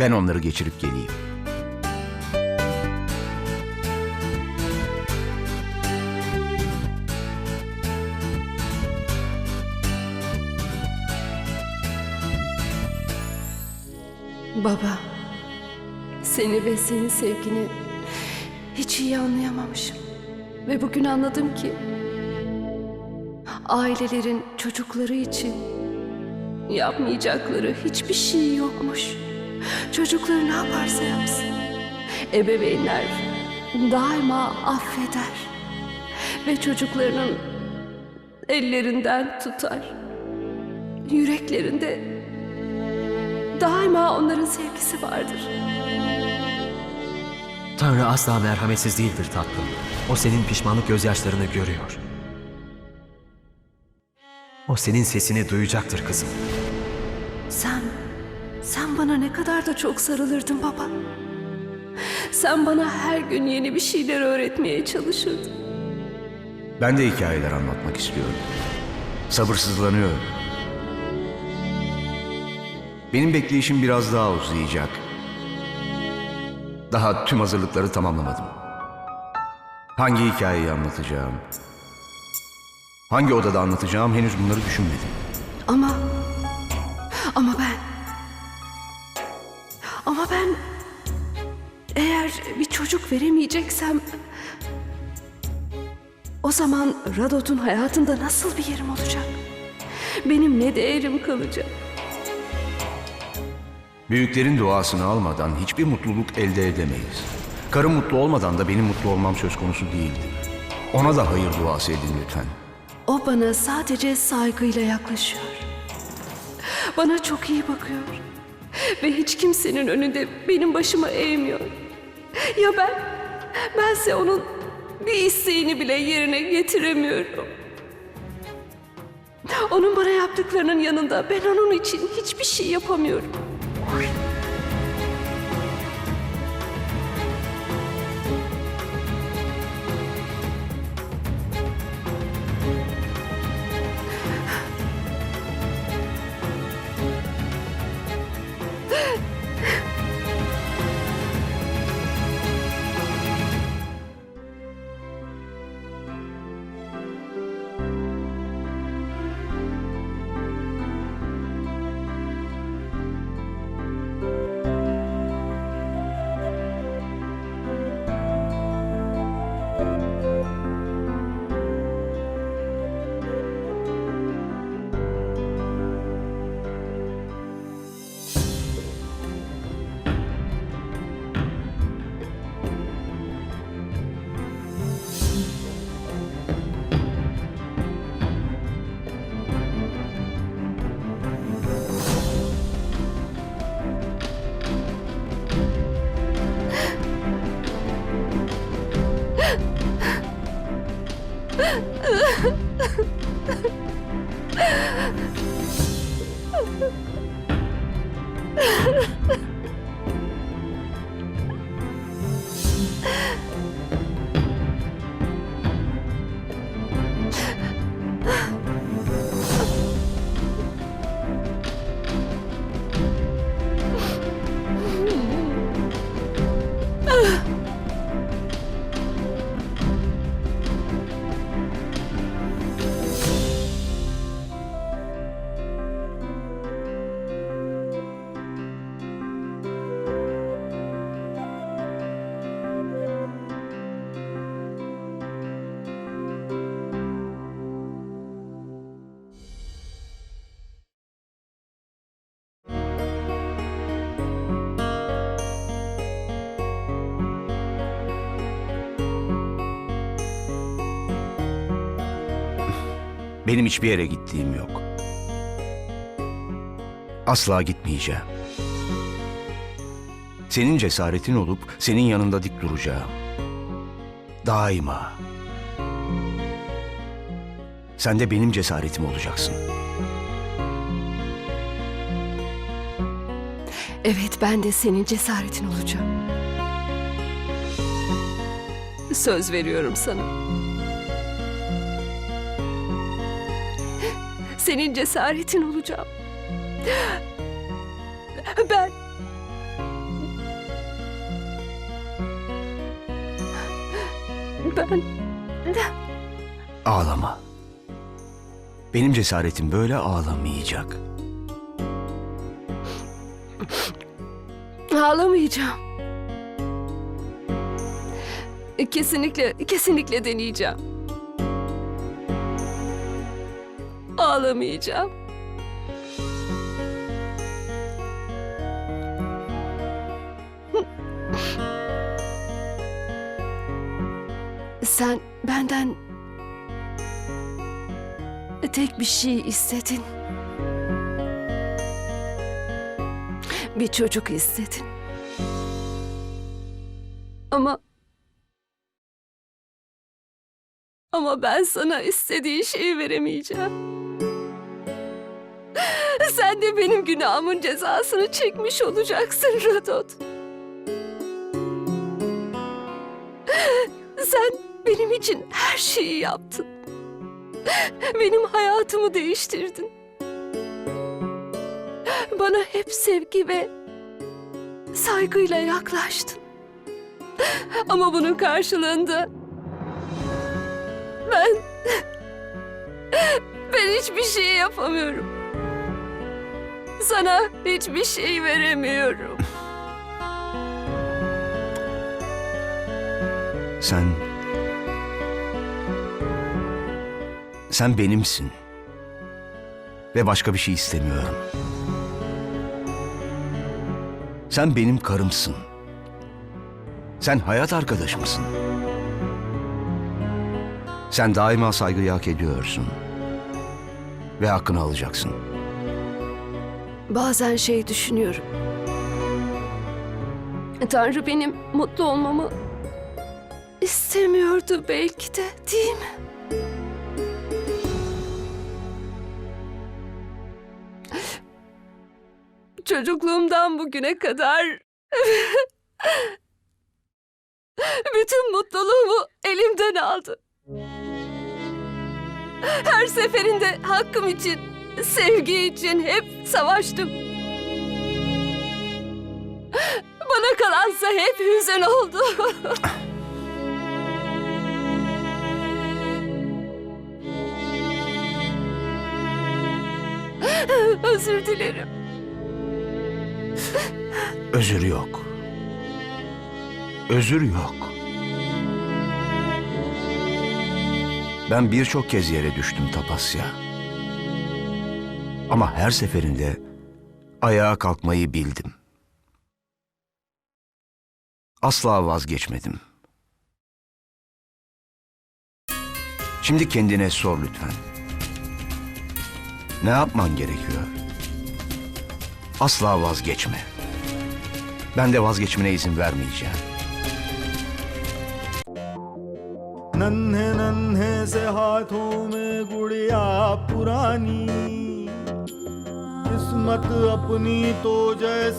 Ben onları geçirip geleyim. Baba, seni ve senin sevgini hiç iyi anlayamamışım. Ve bugün anladım ki ailelerin çocukları için yapmayacakları hiçbir şey yokmuş. Çocukları ne yaparsa yapsın. Ebeveynler daima affeder ve çocuklarının ellerinden tutar. Yüreklerinde daima onların sevgisi vardır. Tanrı asla merhametsiz değildir tatlım. O senin pişmanlık gözyaşlarını görüyor. O senin sesini duyacaktır kızım. Sen, sen bana ne kadar da çok sarılırdın baba. Sen bana her gün yeni bir şeyler öğretmeye çalışırdın. Ben de hikayeler anlatmak istiyorum. Sabırsızlanıyorum. Benim bekleyişim biraz daha uzayacak. Daha tüm hazırlıkları tamamlamadım. Hangi hikayeyi anlatacağım? Hangi odada anlatacağım henüz bunları düşünmedim. Ama, ama ben, ama ben eğer bir çocuk veremeyeceksem o zaman Radot'un hayatında nasıl bir yerim olacak? Benim ne değerim kalacak? Büyüklerin duasını almadan hiçbir mutluluk elde edemeyiz. Karım mutlu olmadan da benim mutlu olmam söz konusu değildir. Ona da hayır duası edin lütfen. O bana sadece saygıyla yaklaşıyor. Bana çok iyi bakıyor. Ve hiç kimsenin önünde benim başımı eğmiyor. Ya ben? Bense onun bir isteğini bile yerine getiremiyorum. Onun bana yaptıklarının yanında ben onun için hiçbir şey yapamıyorum. Benim hiçbir yere gittiğim yok. Asla gitmeyeceğim. Senin cesaretin olup senin yanında dik duracağım. Daima. Sen de benim cesaretim olacaksın. Evet ben de senin cesaretin olacağım. Söz veriyorum sana. Senin cesaretin olacağım. Ben... Ben... Ağlama. Benim cesaretim böyle ağlamayacak. Ağlamayacağım. Kesinlikle, kesinlikle deneyeceğim. Ağlamayacağım. Sen benden tek bir şey istedin. Bir çocuk istedin. Ama ama ben sana istediğin şeyi veremeyeceğim. De benim günahımın cezasını çekmiş olacaksın Radot. Sen benim için her şeyi yaptın. Benim hayatımı değiştirdin. Bana hep sevgi ve saygıyla yaklaştın. Ama bunun karşılığında ben ben hiçbir şey yapamıyorum. Sana hiçbir şey veremiyorum. Sen... Sen benimsin. Ve başka bir şey istemiyorum. Sen benim karımsın. Sen hayat arkadaşımsın. Sen daima saygıyı hak ediyorsun. Ve hakkını alacaksın. Bazen şey düşünüyorum. Tanrı benim mutlu olmamı istemiyordu belki de değil mi? Çocukluğumdan bugüne kadar bütün mutluluğumu elimden aldı. Her seferinde hakkım için, sevgi için hep savaştım. Bana kalansa hep hüzün oldu. Özür dilerim. Özür yok. Özür yok. Ben birçok kez yere düştüm Tapasya. Ama her seferinde ayağa kalkmayı bildim. Asla vazgeçmedim. Şimdi kendine sor lütfen. Ne yapman gerekiyor? Asla vazgeçme. Ben de vazgeçmene izin vermeyeceğim. नन्हे नन्हे से हाथों में गुड़िया पुरानी मत अपनी तो जय